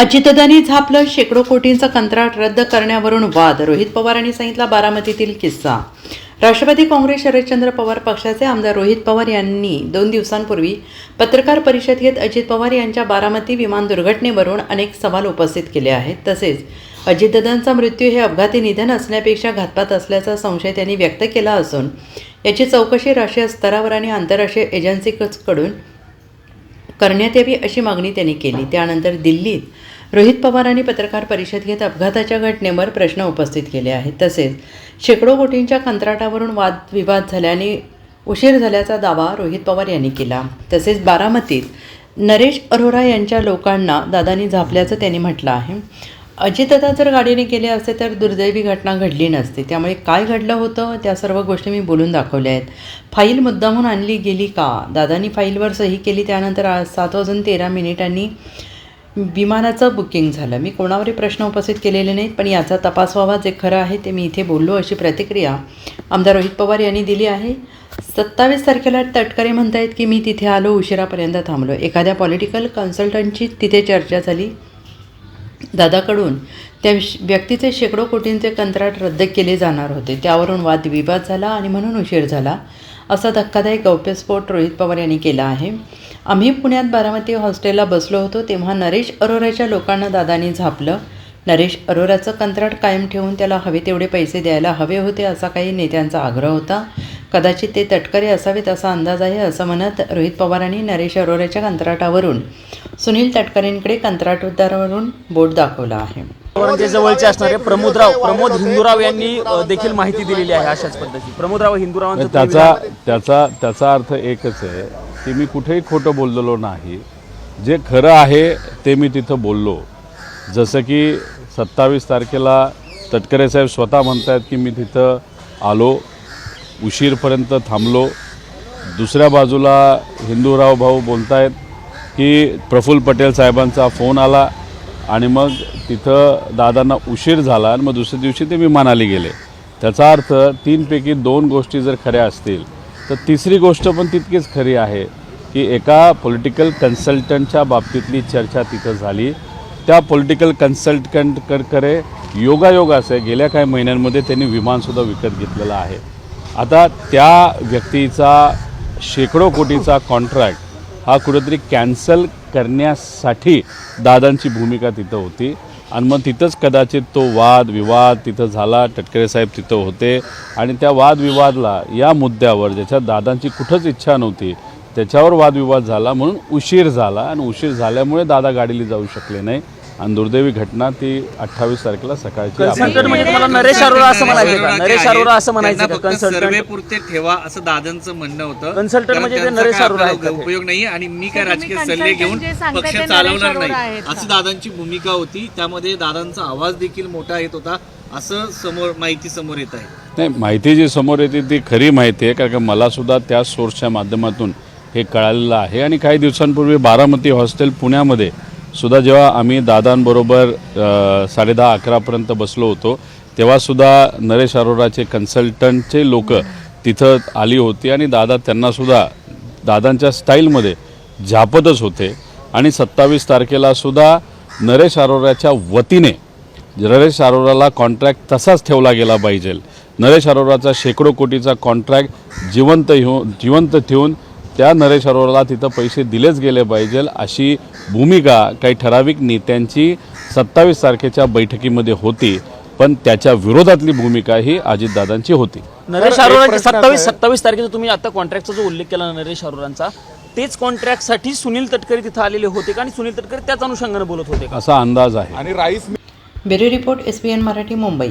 अजितदानी झापलं शेकडो कोटींचं कंत्राट रद्द करण्यावरून वाद. रोहित पवारांनी सांगितला बारामतीतील किस्सा. राष्ट्रवादी काँग्रेस शरदचंद्र पवार पक्षाचे आमदार रोहित पवार यांनी दोन दिवसांपूर्वी पत्रकार परिषद घेत अजित पवार यांच्या बारामती विमान दुर्घटनेवरून अनेक सवाल उपस्थित केले आहेत. तसेच अजितदादांचा मृत्यू हे अपघाती निधन असण्यापेक्षा घातपात असल्याचा संशय त्यांनी व्यक्त केला असून याची चौकशी राष्ट्रीय स्तरावर आणि आंतरराष्ट्रीय एजन्सीकडून करण्यात यावी अशी मागणी त्यांनी केली. त्यानंतर दिल्लीत रोहित पवारांनी पत्रकार परिषद घेत अपघाताच्या घटनेवर प्रश्न उपस्थित केले आहेत. तसेच शेकडो कोटींच्या कंत्राटावरून वादविवाद झाल्याने उशीर झाल्याचा दावा रोहित पवार यांनी केला. तसेच बारामतीत नरेश अरोरा यांच्या लोकांना दादानी झापल्याचं त्यांनी म्हटलं आहे. अजितदादा जर गाडीने गेले असते तर दुर्दैवी घटना घडली नसती. त्यामुळे काय घडलं होतं? त्या सर्व गोष्टी मी बोलून दाखवल्या आहेत. फाईल मुद्दामून आणली गेली का? दादानी फाईलवर सही केली त्यानंतर आज सात वाजून तेरा मिनिटांनी विमानाचं बुकिंग झालं. मी कोणावरही प्रश्न उपस्थित केलेले नाहीत पण याचा तपास व्हावा जे खरं आहे ते मी इथे बोललो अशी प्रतिक्रिया आमदार रोहित पवार यांनी दिली आहे. सत्तावीस तारखेला तटकरे म्हणतायत की मी तिथे आलो उशिरापर्यंत थांबलो. एखाद्या पॉलिटिकल कन्सल्टंटची तिथे चर्चा झाली. दादाकडून त्या व्यक्तीचे शेकडो कोटींचे कंत्राट रद्द केले जाणार होते. त्यावरून वादविवाद झाला आणि म्हणून उशीर झाला असा धक्कादायक गौप्यस्फोट रोहित पवार यांनी केला आहे. आम्ही पुण्यात बारामती हॉस्टेलला बसलो होतो तेव्हा नरेश अरोराच्या लोकांना दादानी झापलं. नरेश अरोराचं कंत्राट कायम ठेवून त्याला हवे तेवढे पैसे द्यायला हवे होते असा काही नेत्यांचा आग्रह होता. कदाचित ते तटकरे असावेत असा अंदाज आहे असं म्हणत रोहित पवारांनी नरेश अरोराच्या कंत्राटावरून सुनील तटकरेंकडे कंत्राटदारावरून बोट दाखवला आहे. जवळचे असणारे प्रमोदराव प्रमोद हिंदूराव यांनी देखील माहिती दिलेली आहे अशाच पद्धती प्रमोदराव हिंदूरावांचं त्याचा त्याचा त्याचा अर्थ एकच आहे की मी कुठेही खोटं बोललेलो नाही. जे खरं आहे ते मी तिथं बोललो. जसं की सत्तावीस तारखेला तटकरे साहेब स्वतः म्हणतायत की मी तिथं आलो उशीरपर्यंत थांबलो. दुसऱ्या बाजूला हिंदूराव भाऊ बोलतायत की प्रफुल्ल पटेल साहेबांचा फोन आला आणि मग तिथं दादांना उशीर झाला आणि मग दुसऱ्या दिवशी ते विमानाला गेले. त्याचा अर्थ तीनपैकी दोन गोष्टी जर खऱ्या असतील तर तिसरी गोष्ट पण तितकीच खरी आहे की एका पॉलिटिकल कन्सल्टंटच्या बाबतीतली चर्चा तिथं झाली. त्या पॉलिटिकल कन्सल्टंटकडे योगायोग असे गेल्या काही महिन्यांमध्ये त्यांनी विमानसुद्धा विकत घेतलेलं आहे. आता त्या व्यक्तीचा शेकडो कोटीचा कॉन्ट्रॅक्ट हा कुठेतरी कॅन्सल करण्यासाठी दादांची भूमिका तिथं होती. आणि मग तिथंच कदाचित तो वाद विवाद तिथं झाला टटकरे साहेब तिथं होते. आणि त्या वादविवादला या मुद्द्यावर ज्याच्यात दादांची कुठंच इच्छा नव्हती त्याच्यावर वादविवाद झाला म्हणून उशीर झाला. आणि उशीर झाल्यामुळे दादा गाडीला जाऊ शकले नाही. आणि दुर्दैवी घटना ती अठ्ठावीस तारखेला सकाळची कन्सल्टंट म्हणजे तुम्हाला नरेश अरोरा असं म्हणायचं का? नरेश अरोरा असं म्हणायचं का? सर्वे कन्सल्टंट पुरते ठेवा असं दादांचं म्हणणं होतं. Consultant कारण म्हणजे ते त्यांचा नरेश काय अरोरा आहेत आपल्याला का ते? उपयोग नाही आणि मी काय तुम्ही राजकीय सल्ले consultant घेऊन जे सांगताय पक्ष ते नरेश चालवणार अरोरा नाही. आहेत का? अशी दादांची भूमिका होती. त्यामध्ये दादांचा आवाज देखील मोठा येत होता. असं समोर माहिती समोर येत आहे. नाही माहिती जी समोर येते ती खरी माहिती आहे. कारण का मला सुद्धा त्या सोर्सच्या माध्यमातून हे कळालेलं आहे. आणि काही दिवसांपूर्वी बारामती हॉस्टेल पुण्यामध्ये सुद्धा जेव्हा आम्ही दादांबरोबर साडेदहा अकरापर्यंत बसलो होतो तेव्हासुद्धा नरेश अरोराचे कन्सल्टंटचे लोक तिथं आली होती आणि दादा त्यांनासुद्धा दादांच्या स्टाईलमध्ये झापतच होते. आणि सत्तावीस तारखेला सुद्धा नरेश अरोराच्या वतीने नरेश अरोराला कॉन्ट्रॅक्ट तसाच ठेवला गेला पाहिजे. नरेश अरोराचा शेकडो कोटीचा कॉन्ट्रॅक्ट जिवंत घेऊन जिवंत ठेवून त्या नरेश अरोराला तिथं पैसे दिलेच गेले पाहिजे अशी भूमिका काही ठराविक नेत्यांची सत्तावीस तारखेच्या बैठकीमध्ये होती पण त्याच्या विरोधातली भूमिका ही अजितदादांची होती. नरेश अरोरांचे सत्तावीस सत्तावीस तारखेचा तुम्ही आता कॉन्ट्रॅक्टचा जो उल्लेख केला नरेश अरोरांचा तेच कॉन्ट्रॅक्टसाठी सुनील तटकरे तिथं आलेले होते का? आणि सुनील तटकरे त्याच अनुषंगाने बोलत होते का? असा अंदाज आहे. आणि rice bureau report S P N Marathi Mumbai.